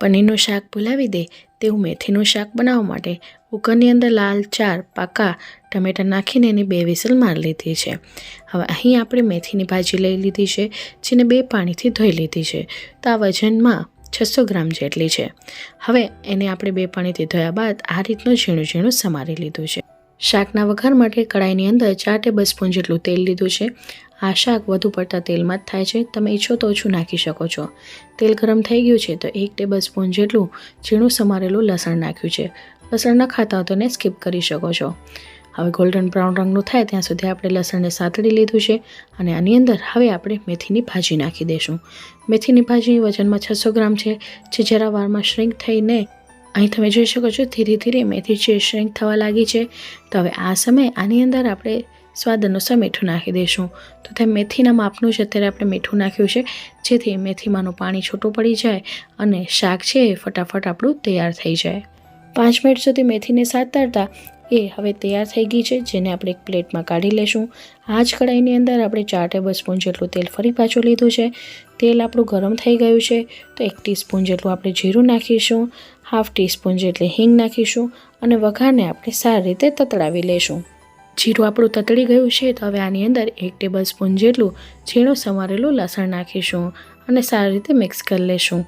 પનીરનું શાક ભૂલાવી દે તેવું મેથીનું શાક બનાવવા માટે કુકરની અંદર લાલ, ચાર, પાકા, ટમેટાં નાખીને એની બે વિસલ મારી લીધી છે. હવે અહીં આપણે મેથીની ભાજી લઈ લીધી છે, જેને બે પાણીથી ધોઈ લીધી છે. તો આ વજનમાં છસો ગ્રામ જેટલી છે. હવે એને આપણે બે પાણીથી ધોયા બાદ આ રીતનું ઝીણું ઝીણું સમારી લીધું છે. શાકના વઘાર માટે કડાઈની અંદર ચાર ટેબલ સ્પૂન જેટલું તેલ લીધું છે. આ શાક વધુ પડતા તેલમાં જ થાય છે. તમે ઈચ્છો તો ઓછું નાખી શકો છો. તેલ ગરમ થઈ ગયું છે તો એક ટેબલ સ્પૂન જેટલું ઝીણું સમારેલું લસણ નાખ્યું છે. લસણ ન ખાતા હો તો એને સ્કીપ કરી શકો છો. હવે ગોલ્ડન બ્રાઉન રંગનું થાય ત્યાં સુધી આપણે લસણને સાતડી લીધું છે અને આની અંદર હવે આપણે મેથીની ભાજી નાખી દઈશું મેથીની ભાજી વજનમાં છસો ગ્રામ છે. જે જરા વારમાં શ્રિંક થઈને અહીં તમે જોઈ શકો છો, ધીરે ધીરે મેથી છે શ્રિંક થવા લાગી છે, તો હવે આ સમયે આની અંદર આપણે સ્વાદ અનુસાર મીઠું નાખી દઈશું. તો તે મેથીના માપનું જ અત્યારે આપણે મીઠું નાખ્યું છે, જેથી મેથીમાંનું પાણી છૂટું પડી જાય અને શાક છે એ ફટાફટ આપણું તૈયાર થઈ જાય. પાંચ મિનિટ સુધી મેથીને સાતરતા એ હવે તૈયાર થઈ ગઈ છે, જેને આપણે એક પ્લેટમાં કાઢી લેશું. આ જ કઢાઈની અંદર આપણે ચાર ટેબલ સ્પૂન જેટલું તેલ ફરી પાછું લીધું છે. તેલ આપણું ગરમ થઈ ગયું છે, તો એક ટીસ્પૂન જેટલું આપણે જીરું નાખીશું, હાફ ટીસ્પૂન જેટલી હિંગ નાખીશું અને વઘારને આપણે સારી રીતે તતડાવી લેશું. જીરું આપણું તતડી ગયું છે, તો હવે આની અંદર એક ટેબલ સ્પૂન જેટલું ઝીણું સમારેલું લસણ નાખીશું અને સારી રીતે મિક્સ કરી લેશું.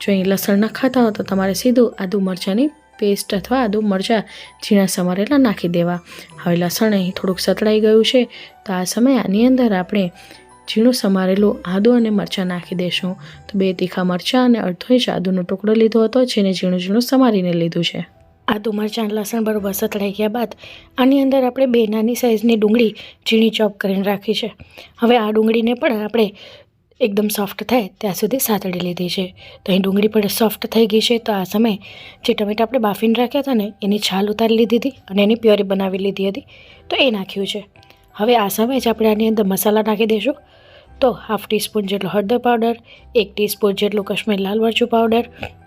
જો અહીં લસણ ન ખાતા તો તમારે સીધું આદુ મરચાંની પેસ્ટ અથવા આદુ મરચાં ઝીણા સમારેલા નાખી દેવા. હવે લસણ અહીં થોડુંક સતળાઈ ગયું છે, તો આ સમયે આની અંદર આપણે ઝીણું સમારેલું આદુ અને મરચાં નાખી દેશું. તો બે તીખા મરચાં અને અડધો ઇંચ આદુનો ટુકડો લીધો હતો, જેને ઝીણું ઝીણું સમારીને લીધું છે. આદુ મરચાં લસણ બરોબર સતળાઈ ગયા બાદ આની અંદર આપણે બે નાની સાઇઝની ડુંગળી ઝીણી ચોપ કરીને રાખી છે. હવે આ ડુંગળીને પણ આપણે એકદમ સોફ્ટ થાય ત્યાં સુધી સાતળી લીધી છે. તો અહીં ડુંગળી પણ સોફ્ટ થઈ ગઈ છે. તો આ સમયે જે ટમેટા આપણે બાફીને રાખ્યા હતા ને, એની છાલ ઉતારી લીધી હતી અને એની પ્યોરી બનાવી લીધી હતી. તો એ નાખ્યું છે. હવે આ સમયે જ આપણે આની અંદર મસાલા નાખી દઈશું. તો હાફ ટીસ્પૂન જેટલો હળદર પાવડર એક ટીસ્પૂન જેટલું કશ્મીર લાલ મરચું પાવડર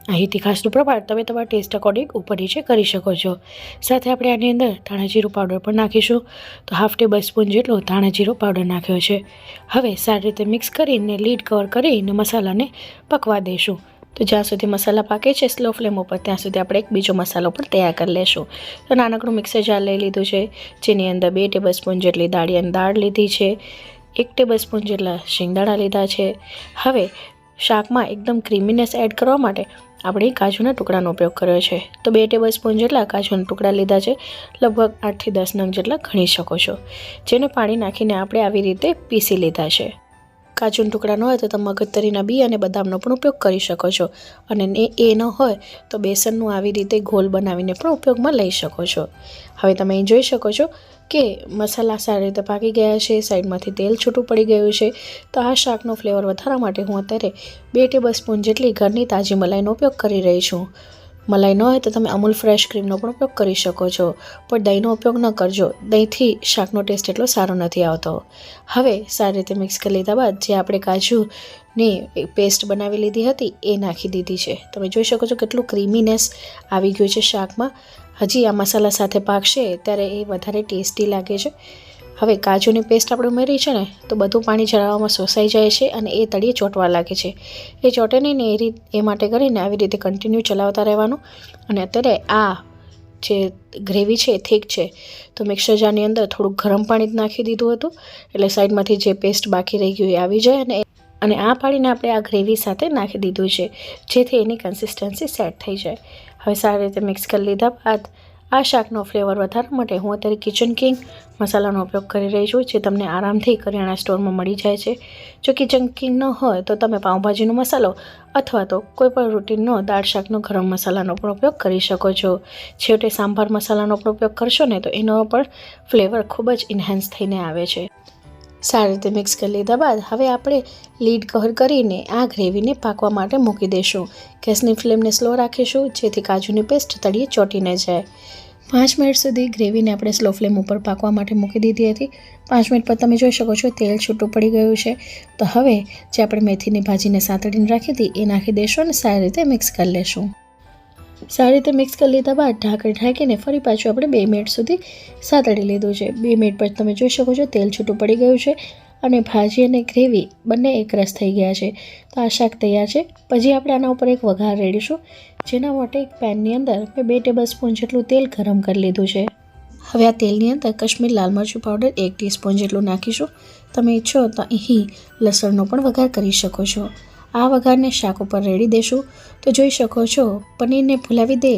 અહીં ખાસનું પ્રમાણ તમે તમારા ટેસ્ટ અકોર્ડિંગ ઉપર નીચે કરી શકો છો. સાથે આપણે આની અંદર ધાણા જીરું પાવડર પણ નાખીશું. તો હાફ ટેબલ સ્પૂન જેટલો ધાણા પાવડર નાખ્યો છે. હવે સારી રીતે મિક્સ કરીને લીડ કવર કરીને મસાલાને પકવા દઈશું. તો જ્યાં સુધી મસાલા પાકે છે સ્લો ફ્લેમ ઉપર, ત્યાં સુધી આપણે એક બીજો મસાલો પણ તૈયાર કરી લેશું. તો નાનકડું મિક્સર જાર લઈ લીધું છે, જેની અંદર બે ટેબલ સ્પૂન જેટલી દાળિયાની દાળ લીધી છે, એક ટેબલ સ્પૂન જેટલા શિંગદાણા લીધા છે. હવે શાકમાં એકદમ ક્રીમીનેસ એડ કરવા માટે આપણે કાજુના ટુકડાનો ઉપયોગ કર્યો છે. તો બે ટેબલ સ્પૂન જેટલા કાજુના ટુકડા લીધા છે, લગભગ આઠથી દસ નંગ જેટલા ઘણી શકો છો. જેને પાણી નાખીને આપણે આવી રીતે પીસી લીધા છે. કાજુના ટુકડા ન હોય તો તમે મગજતરીના બી અને બદામનો પણ ઉપયોગ કરી શકો છો. અને એ ન હોય તો બેસનનું આવી રીતે ઘોલ બનાવીને પણ ઉપયોગમાં લઈ શકો છો. હવે તમે જોઈ શકો છો કે મસાલા સારી રીતે પાકી ગયા છે, સાઈડમાંથી તેલ છૂટું પડી ગયું છે. તો આ શાકનો ફ્લેવર વધારવા માટે હું અત્યારે બે ટેબલ સ્પૂન જેટલી ઘરની તાજી મલાઈનો ઉપયોગ કરી રહી છું. મલાઈ ન હોય તો તમે અમૂલ ફ્રેશ ક્રીમનો પણ ઉપયોગ કરી શકો છો. પણ દહીંનો ઉપયોગ ન કરજો. દહીંથી શાકનો ટેસ્ટ એટલો સારો નથી આવતો. હવે સારી રીતે મિક્સ કરી લીધા બાદ જે આપણે કાજુની પેસ્ટ બનાવી લીધી હતી એ નાખી દીધી છે. તમે જોઈ શકો છો કેટલું ક્રીમીનેસ આવી ગયું છે શાકમાં. હજી આ મસાલા સાથે પાકશે ત્યારે એ વધારે ટેસ્ટી લાગે છે. હવે કાજુની પેસ્ટ આપણે ઉમેરી છે ને, તો બધું પાણી ચડાવવામાં શોષાઈ જાય છે અને એ તળીએ ચોંટવા લાગે છે. એ ચોંટે નહીં ને એ રીત, એ માટે કરીને આવી રીતે કન્ટિન્યુ ચલાવતા રહેવાનું. અને અત્યારે આ જે ગ્રેવી છે થીક છે. તો મિક્સર જારની અંદર થોડુંક ગરમ પાણી જ નાખી દીધું હતું. એટલે સાઈડમાંથી જે પેસ્ટ બાકી રહી ગયું એ આવી જાય અને અને આ પાણીને આપણે આ ગ્રેવી સાથે નાખી દીધું છે. જેથી એની કન્સિસ્ટન્સી સેટ થઈ જાય. હવે સારી રીતે મિક્સ કરી લીધા બાદ આ શાકનો ફ્લેવર વધારવા માટે હું અત્યારે કિચન કિંગ મસાલાનો ઉપયોગ કરી રહી છું, જે તમને આરામથી કરિયાણા સ્ટોરમાં મળી જાય છે. જો કિચન કિંગ ન હોય તો તમે પાઉંભાજીનો મસાલો અથવા તો કોઈપણ રૂટીનનો દાળ શાકનો ગરમ મસાલાનો પણ ઉપયોગ કરી શકો છો. છેવટે સાંભાર મસાલાનો પણ ઉપયોગ કરશો ને તો એનો પણ ફ્લેવર ખૂબ જ ઇન્હેન્સ થઈને આવે છે. સારી રીતે મિક્સ કરી લીધા બાદ હવે આપણે લીડ કવર કરીને આ ગ્રેવીને પાકવા માટે મૂકી દઈશું ગેસની ફ્લેમને સ્લો રાખીશું, જેથી કાજુની પેસ્ટ તળીએ ચોટીને જાય. પાંચ મિનિટ સુધી ગ્રેવીને આપણે સ્લો ફ્લેમ ઉપર પાકવા માટે મૂકી દીધી હતી. પાંચ મિનિટ પર તમે જોઈ શકો છો, તેલ છૂટું પડી ગયું છે. તો હવે જે આપણે મેથીની ભાજીને સાંતળીને રાખી હતી, એ નાખી દઈશું અને સારી રીતે મિક્સ કરી લેશું. સારી રીતે મિક્સ કરી લીધા બાદ ઢાંકણ ઢાંકીને ફરી પાછું આપણે બે મિનિટ સુધી સાતડી લીધું છે. બે મિનિટ પછી તમે જોઈ શકો છો તેલ છૂટું પડી ગયું છે અને ભાજી અને ગ્રેવી બંને એકરસ થઈ ગયા છે. તો આ શાક તૈયાર છે. પછી આપણે આના ઉપર એક વઘાર રેડીશું, જેના માટે એક પેનની અંદર મેં બે ટેબલ સ્પૂન જેટલું તેલ ગરમ કરી લીધું છે. હવે આ તેલની અંદર કાશ્મીર લાલ મરચું પાવડર એક ટીસ્પૂન જેટલું નાખીશું. તમે ઈચ્છો તો અહીં લસણનો પણ વઘાર કરી શકો છો. આ વઘારને શાક ઉપર રેડી દેશું. તો જોઈ શકો છો, પનીરને ફૂલાવી દે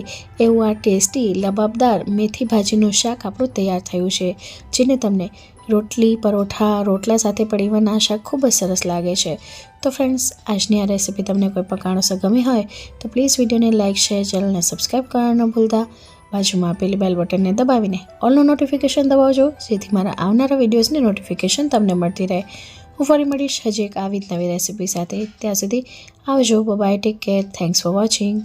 એવું આ ટેસ્ટી, લબાબદાર મેથી ભાજીનું શાક આપણું તૈયાર થયું છે, જેને તમને રોટલી, પરોઠા, રોટલા સાથે પડીવાના આ શાક ખૂબ જ સરસ લાગે છે. તો ફ્રેન્ડ્સ આજની આ રેસીપી તમને કોઈ પણ કારણોસર ગમી હોય, તો પ્લીઝ વિડીયોને લાઇક શેર ચેનલને સબસ્ક્રાઈબ કરવાનું ન ભૂલતા. બાજુમાં આપેલી બેલ બટનને દબાવીને ઓલનું નોટિફિકેશન દબાવજો, જેથી મારા આવનારા વિડીયોઝની નોટિફિકેશન તમને મળતી રહે. હું ફરી મળીશ હજી એક આવી જ નવી રેસીપી સાથે. ત્યાં સુધી આવજો. Bye take care thanks for watching